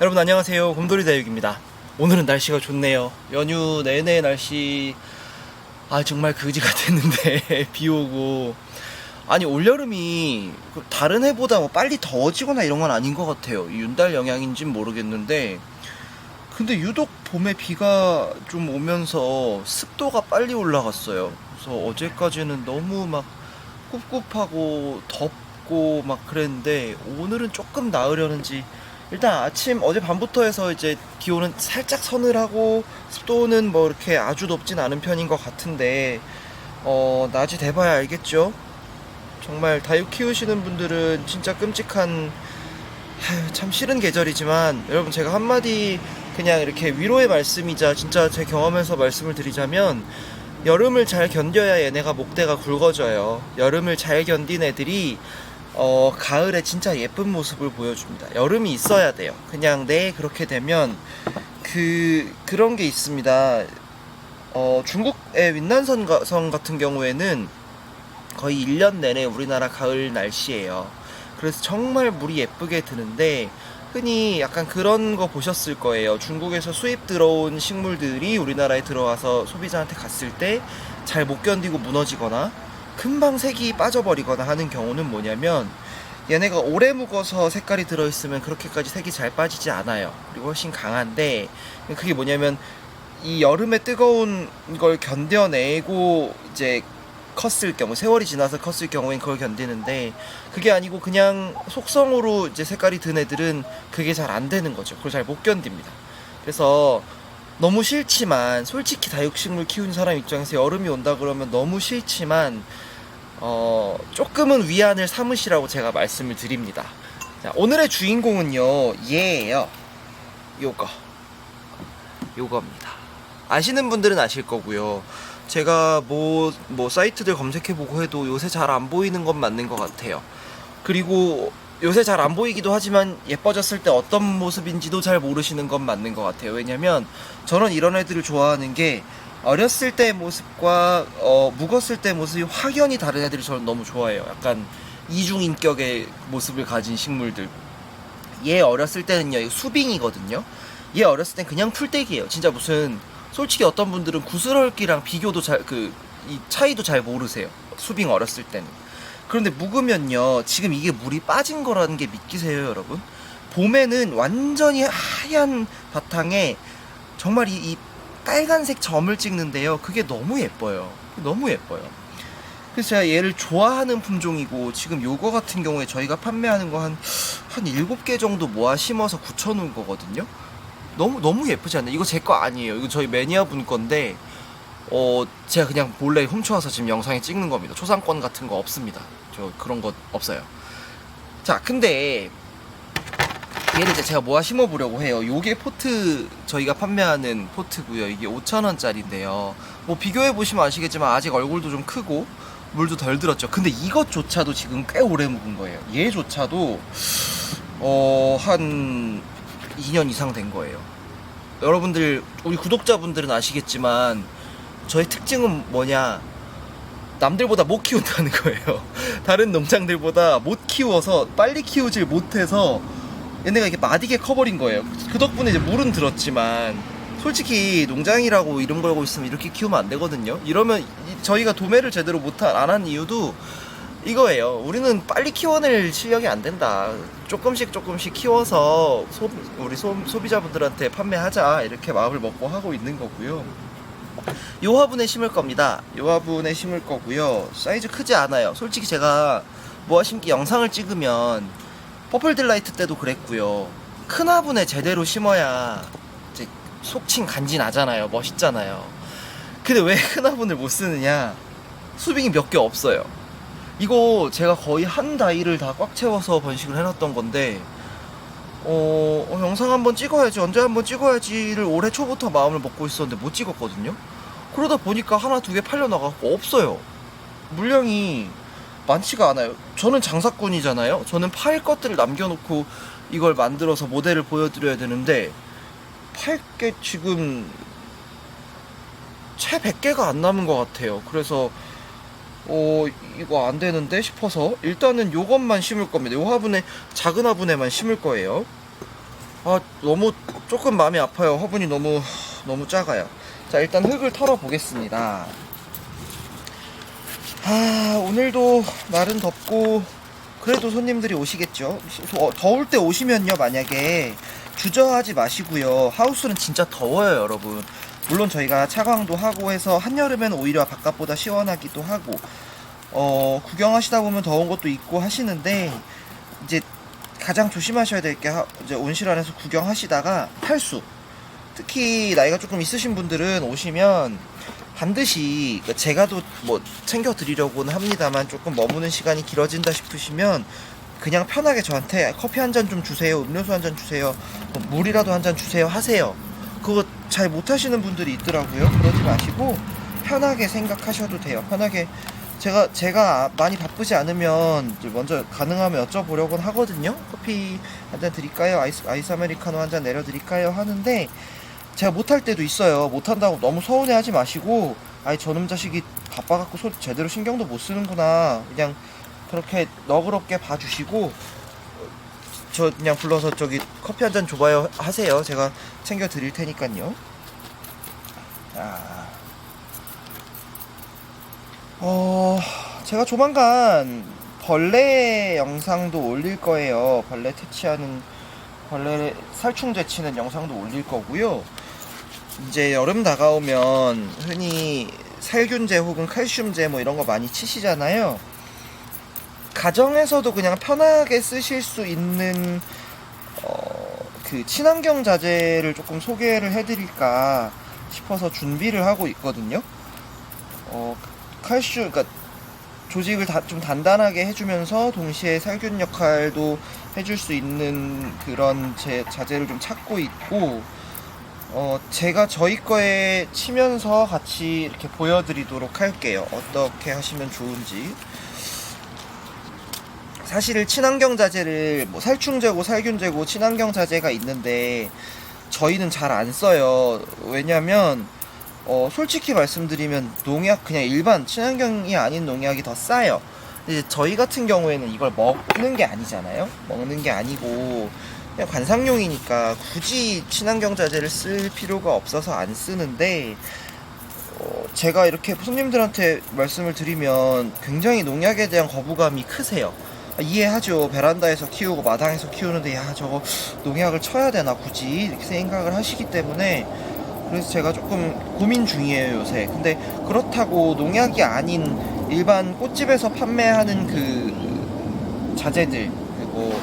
여러분 안녕하세요. 곰돌이 다육입니다. 오늘은 날씨가 좋네요. 연휴 내내 날씨 아 정말 그지 같았는데 비 오고. 아니 올여름이 그 다른 해보다 뭐 빨리 더워지거나 이런 건 아닌 것 같아요. 이 윤달 영향인진 모르겠는데. 근데 유독 봄에 비가 좀 오면서 습도가 빨리 올라갔어요. 그래서 어제까지는 너무 막 꿉꿉하고 덥고 막 그랬는데 오늘은 조금 나으려는지 일단 아침 어제 밤부터 해서 이제 기온은 살짝 서늘하고 습도는 뭐 이렇게 아주 높진 않은 편인 것 같은데 어 낮이 돼봐야 알겠죠? 정말 다육 키우시는 분들은 진짜 끔찍한 아휴, 참 싫은 계절이지만 여러분 제가 한마디 그냥 이렇게 위로의 말씀이자 진짜 제 경험에서 말씀을 드리자면 여름을 잘 견뎌야 얘네가 목대가 굵어져요. 여름을 잘 견딘 애들이 어, 가을에 진짜 예쁜 모습을 보여줍니다. 여름이 있어야 돼요. 그냥 네 그렇게 되면 그 그런 게 있습니다. 어, 중국의 윈난성 같은 경우에는 거의 1년 내내 우리나라 가을 날씨예요. 그래서 정말 물이 예쁘게 드는데 흔히 약간 그런 거 보셨을 거예요. 중국에서 수입 들어온 식물들이 우리나라에 들어와서 소비자한테 갔을 때 잘 못 견디고 무너지거나 금방 색이 빠져버리거나 하는 경우는 뭐냐면 얘네가 오래 묵어서 색깔이 들어있으면 그렇게까지 색이 잘 빠지지 않아요. 그리고 훨씬 강한데 그게 뭐냐면 이 여름에 뜨거운 걸 견뎌내고 이제 컸을 경우 세월이 지나서 컸을 경우엔 그걸 견디는데 그게 아니고 그냥 속성으로 이제 색깔이 든 애들은 그게 잘 안 되는 거죠. 그걸 잘 못 견딥니다. 그래서 너무 싫지만 솔직히 다육식물 키우는 사람 입장에서 여름이 온다 그러면 너무 싫지만 어 조금은 위안을 삼으시라고 제가 말씀을 드립니다. 자, 오늘의 주인공은요 얘예요. 요거 요겁니다. 아시는 분들은 아실 거고요. 제가 뭐, 뭐 사이트들 검색해보고 해도 요새 잘 안 보이는 건 맞는 것 같아요. 그리고 요새 잘 안 보이기도 하지만 예뻐졌을 때 어떤 모습인지도 잘 모르시는 건 맞는 것 같아요. 왜냐면 저는 이런 애들을 좋아하는 게 어렸을 때의 모습과 어, 묵었을 때 모습이 확연히 다른 애들을 저는 너무 좋아해요. 약간 이중인격의 모습을 가진 식물들. 얘 어렸을 때는요, 이거 수빙이거든요. 얘 어렸을 땐 그냥 풀떼기예요. 진짜 무슨 솔직히 어떤 분들은 구슬헐기랑 비교도 잘 그 이 차이도 잘 모르세요. 수빙 어렸을 때는. 그런데 묵으면요, 지금 이게 물이 빠진 거라는 게 믿기세요, 여러분? 봄에는 완전히 하얀 바탕에 정말 이, 이 빨간색 점을 찍는데요. 그게 너무 예뻐요. 너무 예뻐요. 그래서 제가 얘를 좋아하는 품종이고 지금 요거 같은 경우에 저희가 판매하는 거 한한 일곱 개 정도 모아 심어서 굳혀 놓은 거거든요. 너무 너무 예쁘지 않나요? 이거 제 거 아니에요. 이거 저희 매니아 분 건데 어 제가 그냥 몰래 훔쳐와서 지금 영상에 찍는 겁니다. 초상권 같은 거 없습니다. 저 그런 거 없어요. 자, 근데 얘를 이제 제가 모아 심어 보려고 해요. 요게 포트 저희가 판매하는 포트고요. 이게 5,000원짜리인데요. 뭐 비교해 보시면 아시겠지만 아직 얼굴도 좀 크고 물도 덜 들었죠. 근데 이것조차도 지금 꽤 오래 묵은 거예요. 얘조차도 어 한 2년 이상 된 거예요. 여러분들 우리 구독자분들은 아시겠지만 저의 특징은 뭐냐? 남들보다 못 키운다는 거예요. 다른 농장들보다 못 키워서 빨리 키우질 못해서 얘네가 이렇게 마디게 커버린 거예요. 그 덕분에 이제 물은 들었지만 솔직히 농장이라고 이름 걸고 있으면 이렇게 키우면 안 되거든요. 이러면 이- 저희가 도매를 제대로 못안한 이유도 이거예요. 우리는 빨리 키워낼 실력이 안 된다. 조금씩 조금씩 키워서 소, 우리 소, 소비자분들한테 판매하자 이렇게 마음을 먹고 하고 있는 거고요. 요 화분에 심을 겁니다. 요 화분에 심을 거고요. 사이즈 크지 않아요. 솔직히 제가 모아 심기 영상을 찍으면 퍼플 딜라이트 때도 그랬고요. 큰 화분에 제대로 심어야 이제 속칭 간지 나잖아요. 멋있잖아요. 근데 왜 큰 화분을 못 쓰느냐? 수빙이 몇 개 없어요. 이거 제가 거의 한 다이를 다 꽉 채워서 번식을 해놨던 건데 어, 어, 영상 한번 찍어야지 언제 한번 찍어야지를 올해 초부터 마음을 먹고 있었는데 못 찍었거든요 그러다 보니까 하나 두 개 팔려나가고 없어요 물량이 많지가 않아요 저는 장사꾼이잖아요 저는 팔 것들을 남겨놓고 이걸 만들어서 모델을 보여드려야 되는데 팔 게 지금 채 100개가 안 남은 것 같아요 그래서 어 이거 안 되는데 싶어서 일단은 요것만 심을 겁니다. 요 화분에 작은 화분에만 심을 거예요. 아 너무 조금 마음이 아파요. 화분이 너무 너무 작아요. 자 일단 흙을 털어 보겠습니다. 아 오늘도 날은 덥고 그래도 손님들이 오시겠죠. 어, 더울 때 오시면요 만약에 주저하지 마시고요. 하우스는 진짜 더워요 여러분. 물론 저희가 차광도 하고 해서 한여름엔 오히려 바깥보다 시원하기도 하고 어 구경하시다 보면 더운 것도 있고 하시는데 이제 가장 조심하셔야 될 게 이제 온실 안에서 구경하시다가 탈수 특히 나이가 조금 있으신 분들은 오시면 반드시 그러니까 제가 또뭐 챙겨 드리려고는 합니다만 조금 머무는 시간이 길어진다 싶으시면 그냥 편하게 저한테 커피 한 잔 좀 주세요 음료수 한 잔 주세요 뭐 물이라도 한 잔 주세요 하세요 그거 잘 못하시는 분들이 있더라고요 그러지 마시고 편하게 생각하셔도 돼요 편하게 제가 제가 많이 바쁘지 않으면 먼저 가능하면 여쭤보려고는 하거든요. 커피 한 잔 드릴까요? 아이스 아이스 아메리카노 한 잔 내려 드릴까요? 하는데 제가 못할 때도 있어요. 못한다고 너무 서운해하지 마시고 아이 저놈 자식이 바빠갖고 소 제대로 신경도 못 쓰는구나. 그냥 그렇게 너그럽게 봐주시고 저 그냥 불러서 저기 커피 한 잔 줘봐요 하세요. 제가 챙겨 드릴 테니까요. 아. 어, 제가 조만간 벌레 영상도 올릴 거예요. 벌레 퇴치하는, 벌레 살충 제치는 영상도 올릴 거고요. 이제 여름 다가오면 흔히 살균제 혹은 칼슘제 뭐 이런 거 많이 치시잖아요. 가정에서도 그냥 편하게 쓰실 수 있는 어, 그 친환경 자재를 조금 소개를 해드릴까 싶어서 준비를 하고 있거든요. 어, 칼슘, 그러니까 조직을 다, 좀 단단하게 해주면서 동시에 살균 역할도 해줄 수 있는 그런 제, 자재를 좀 찾고 있고, 어, 제가 저희 거에 치면서 같이 이렇게 보여드리도록 할게요. 어떻게 하시면 좋은지. 사실 친환경 자재를 뭐 살충제고 살균제고 친환경 자재가 있는데 저희는 잘 안 써요. 왜냐면 어, 솔직히 말씀드리면 농약 그냥 일반 친환경이 아닌 농약이 더 싸요. 이제 저희 같은 경우에는 이걸 먹는 게 아니잖아요. 먹는 게 아니고 그냥 관상용이니까 굳이 친환경 자재를 쓸 필요가 없어서 안 쓰는데 어, 제가 이렇게 손님들한테 말씀을 드리면 굉장히 농약에 대한 거부감이 크세요. 아, 이해하죠. 베란다에서 키우고 마당에서 키우는데 야 저거 농약을 쳐야 되나 굳이 이렇게 생각을 하시기 때문에 그래서 제가 조금 고민 중이에요 요새 근데 그렇다고 농약이 아닌 일반 꽃집에서 판매하는 그 자재들 그리고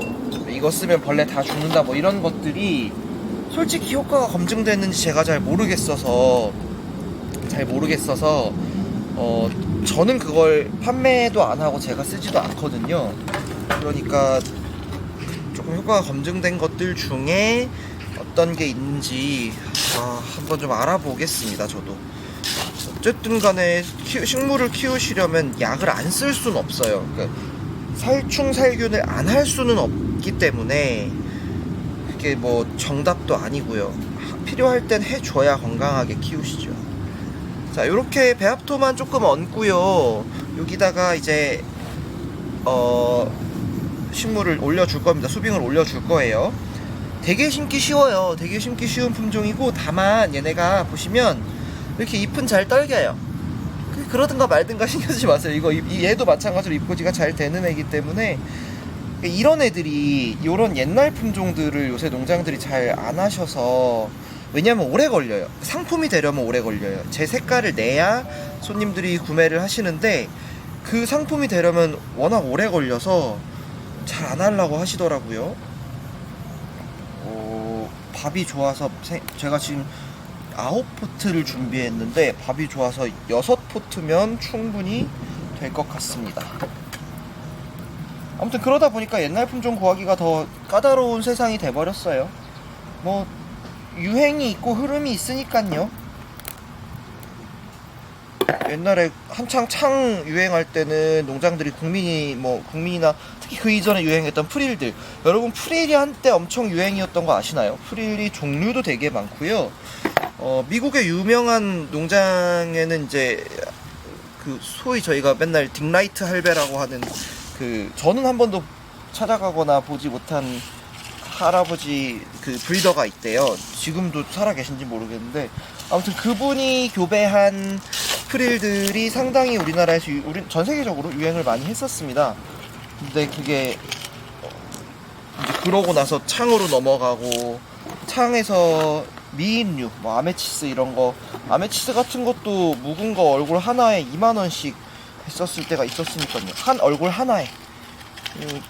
뭐 이거 쓰면 벌레 다 죽는다 뭐 이런 것들이 솔직히 효과가 검증됐는지 제가 잘 모르겠어서 잘 모르겠어서 어 저는 그걸 판매도 안 하고 제가 쓰지도 않거든요 그러니까 조금 효과가 검증된 것들 중에 어떤 게 있는지 아, 한번 좀 알아보겠습니다. 저도 어쨌든 간에 키- 식물을 키우시려면 약을 안 쓸 수는 없어요. 그러니까 살충 살균을 안 할 수는 없기 때문에 그게 뭐 정답도 아니고요. 하- 필요할 땐 해줘야 건강하게 키우시죠. 자, 요렇게 배합토만 조금 얹고요. 여기다가 이제 어 식물을 올려줄 겁니다. 수빙을 올려줄 거예요. 되게 심기 쉬워요. 되게 심기 쉬운 품종이고 다만 얘네가 보시면 이렇게 잎은 잘 떨겨요. 그- 그러든가 말든가 신경 쓰지 마세요. 이거 얘도 마찬가지로 잎꽂이가 잘 되는 애기 때문에 이런 애들이 이런 옛날 품종들을 요새 농장들이 잘 안 하셔서 왜냐면 오래 걸려요. 상품이 되려면 오래 걸려요. 제 색깔을 내야 손님들이 구매를 하시는데 그 상품이 되려면 워낙 오래 걸려서 잘 안 하려고 하시더라고요. 어, 밥이 좋아서 세- 제가 지금 아홉 포트를 준비했는데 밥이 좋아서 여섯 포트면 충분히 될 것 같습니다. 아무튼 그러다 보니까 옛날 품종 구하기가 더 까다로운 세상이 돼버렸어요. 뭐 유행이 있고 흐름이 있으니까요. 옛날에 한창 창 유행할 때는 농장들이 국민이 뭐 국민이나 특히 그 이전에 유행했던 프릴들 여러분 프릴이 한때 엄청 유행이었던 거 아시나요? 프릴이 종류도 되게 많고요. 어, 미국의 유명한 농장에는 이제 그 소위 저희가 맨날 딕라이트 할배라고 하는 그 저는 한 번도 찾아가거나 보지 못한 할아버지 그 브리더가 있대요. 지금도 살아 계신지 모르겠는데 아무튼 그분이 교배한 프릴들이 상당히 우리나라에서 유- 우리 전 세계적으로 유행을 많이 했었습니다. 근데 그게 어, 그러고 나서 창으로 넘어가고 창에서 미인류, 뭐 아메치스 이런 거, 아메치스 같은 것도 묵은 거 얼굴 하나에 2만 원씩 했었을 때가 있었으니까요. 한 얼굴 하나에. 음,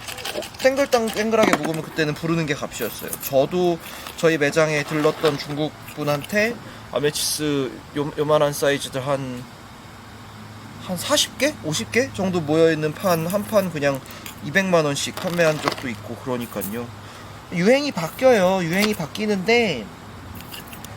땡글땅 땡글하게 묵으면 그때는 부르는 게 값이었어요. 저도 저희 매장에 들렀던 중국 분한테 아메치스 요, 요만한 사이즈들 한, 한 40개? 50개 정도 모여있는 판, 한 판 그냥 200만원씩 판매한 적도 있고, 그러니까요. 유행이 바뀌어요. 유행이 바뀌는데,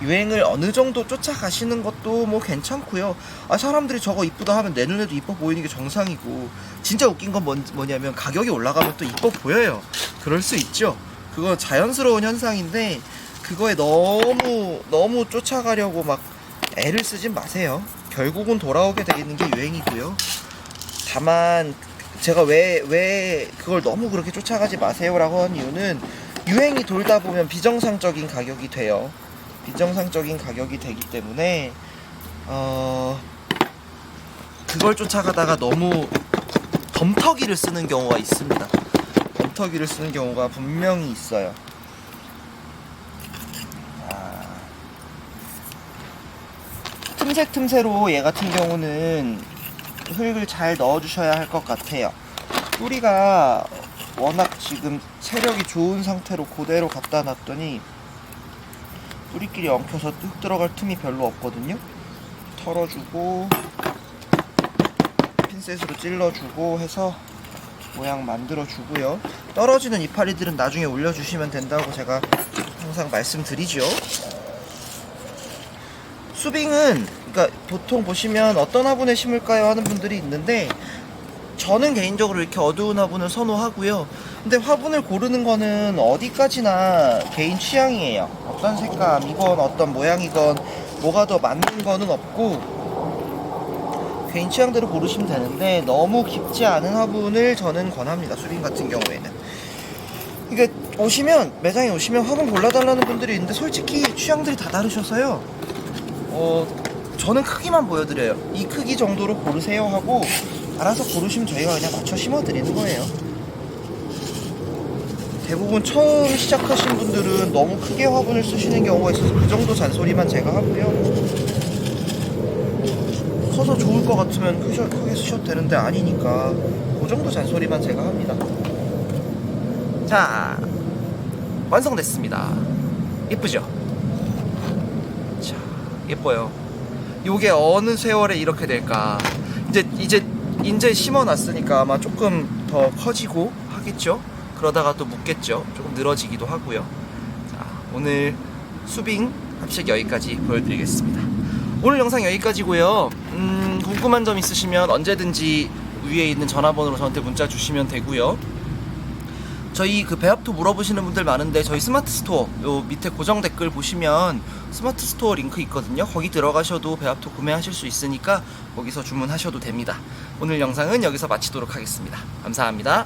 유행을 어느 정도 쫓아가시는 것도 뭐 괜찮고요. 아 사람들이 저거 이쁘다 하면 내 눈에도 이뻐 보이는 게 정상이고 진짜 웃긴 건 뭔, 뭐냐면 가격이 올라가면 또 이뻐 보여요. 그럴 수 있죠. 그거 자연스러운 현상인데 그거에 너무 너무 쫓아가려고 막 애를 쓰진 마세요. 결국은 돌아오게 되는 게 유행이고요. 다만 제가 왜 왜 그걸 너무 그렇게 쫓아가지 마세요라고 한 이유는 유행이 돌다 보면 비정상적인 가격이 돼요. 비정상적인 가격이 되기 때문에 어 그걸 쫓아가다가 너무 덤터기를 쓰는 경우가 있습니다. 덤터기를 쓰는 경우가 분명히 있어요. 아, 틈새 틈새로 얘 같은 경우는 흙을 잘 넣어주셔야 할 것 같아요. 뿌리가 워낙 지금 세력이 좋은 상태로 그대로 갖다 놨더니 뿌리끼리 엉켜서 흙 들어갈 틈이 별로 없거든요. 털어주고 핀셋으로 찔러주고 해서 모양 만들어주고요. 떨어지는 이파리들은 나중에 올려주시면 된다고 제가 항상 말씀드리죠. 수빙은 그러니까 보통 보시면 어떤 화분에 심을까요 하는 분들이 있는데 저는 개인적으로 이렇게 어두운 화분을 선호하고요. 근데 화분을 고르는 거는 어디까지나 개인 취향이에요. 어떤 색감이건 어떤 모양이건 뭐가 더 맞는 거는 없고 개인 취향대로 고르시면 되는데 너무 깊지 않은 화분을 저는 권합니다. 수빈 같은 경우에는. 이게 오시면 매장에 오시면 화분 골라달라는 분들이 있는데 솔직히 취향들이 다 다르셔서요. 어 저는 크기만 보여드려요. 이 크기 정도로 고르세요 하고 알아서 고르시면 저희가 그냥 맞춰 심어드리는 거예요. 대부분 처음 시작하신 분들은 너무 크게 화분을 쓰시는 경우가 있어서 그 정도 잔소리만 제가 하고요. 커서 좋을 것 같으면 크게, 쓰셔도 되는데 아니니까 그 정도 잔소리만 제가 합니다. 자, 완성됐습니다. 예쁘죠? 자, 예뻐요. 요게 어느 세월에 이렇게 될까? 이제 이제 이제 심어놨으니까 아마 조금 더 커지고 하겠죠. 그러다가 또 묻겠죠. 조금 늘어지기도 하고요. 자, 오늘 수빙 합식 여기까지 보여드리겠습니다. 오늘 영상 여기까지고요. 음, 궁금한 점 있으시면 언제든지 위에 있는 전화번호로 저한테 문자 주시면 되고요. 저희 그 배합토 물어보시는 분들 많은데 저희 스마트 스토어 요 밑에 고정 댓글 보시면 스마트 스토어 링크 있거든요. 거기 들어가셔도 배합토 구매하실 수 있으니까 거기서 주문하셔도 됩니다. 오늘 영상은 여기서 마치도록 하겠습니다. 감사합니다.